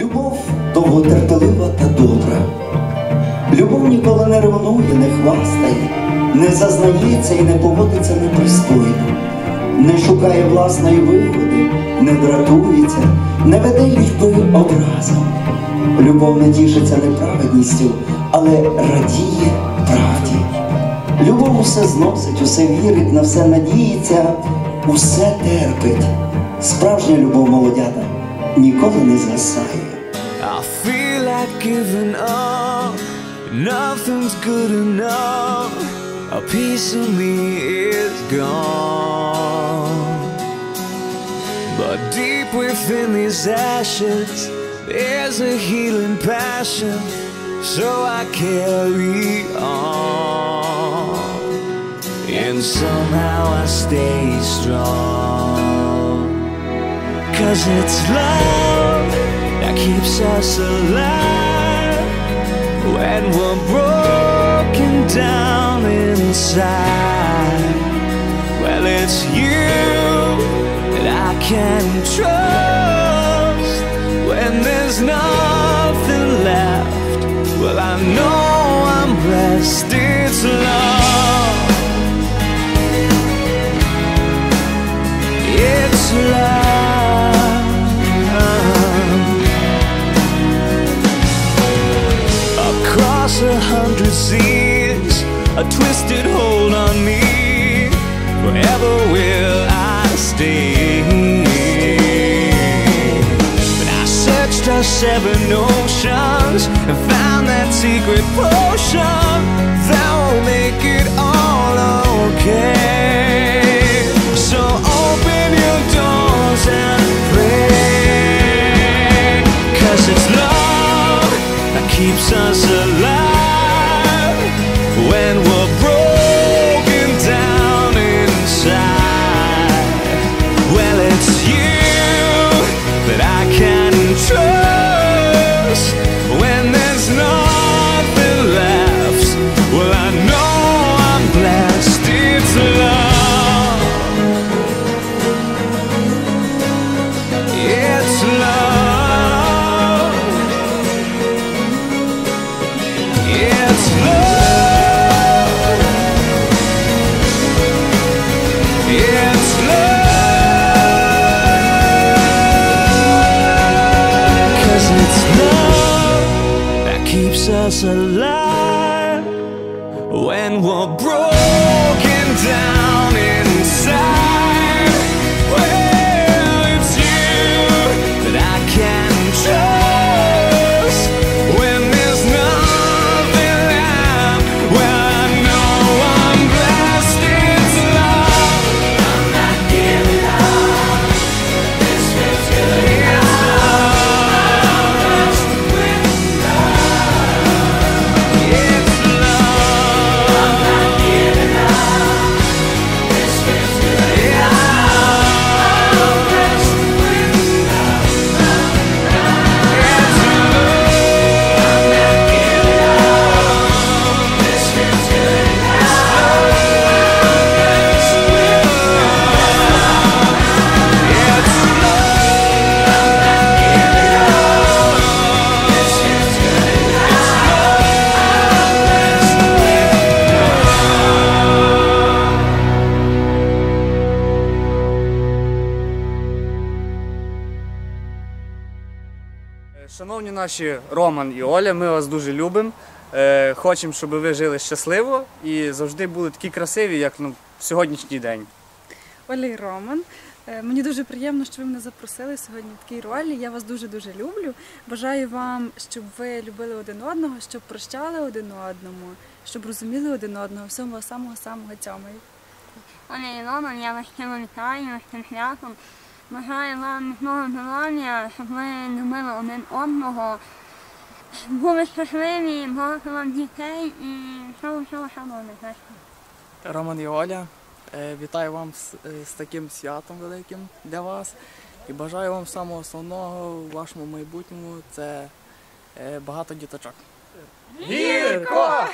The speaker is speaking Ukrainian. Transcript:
Любов довготерпелива та добра. Любов ніколи не ревнує, не хвастає, не зазнається і не поводиться непристойно, не шукає власної вигоди, не дратується, не веде лічби образом. Любов не тішиться неправедністю, але радіє правді. Любов усе зносить, усе вірить, на все надіється, усе терпить. Справжня любов молодята ніколи не згасає. I feel like giving up. Nothing's good enough. A piece of me is gone. But deep within these ashes, there's a healing passion. So I carry on. And somehow I stay strong. Cause it's love that keeps us alive when we're broken down inside. Well, it's you that I can trust when there's nothing left. Well, I know I'm blessed, it's love. Hundred seas, a twisted hold on me. Forever will I stay. But I searched our seven oceans and found that secret potion that will make it all okay. Us alive when we're broken Шановні наші Роман і Оля, ми вас дуже любимо. Е, Хочемо, щоб ви жили щасливо і завжди були такі красиві, як ну, в сьогоднішній день. Оля і Роман. Е, Мені дуже приємно, що ви мене запросили сьогодні в такій ролі. Я вас дуже дуже люблю. Бажаю вам, щоб ви любили один одного, щоб прощали один одному, щоб розуміли один одного. Всього самого самого цьомою. Оля і Роман, я вас вітаю цим святом. Бажаю вам міцного здоров'я, щоб ви любили один одного. Були щасливі, багато вам дітей і всього всього найкращого. Роман і Оля, е, вітаю вам з, е, з таким святом великим для вас і бажаю вам самого основного в вашому майбутньому це е, багато діточок. Гірко!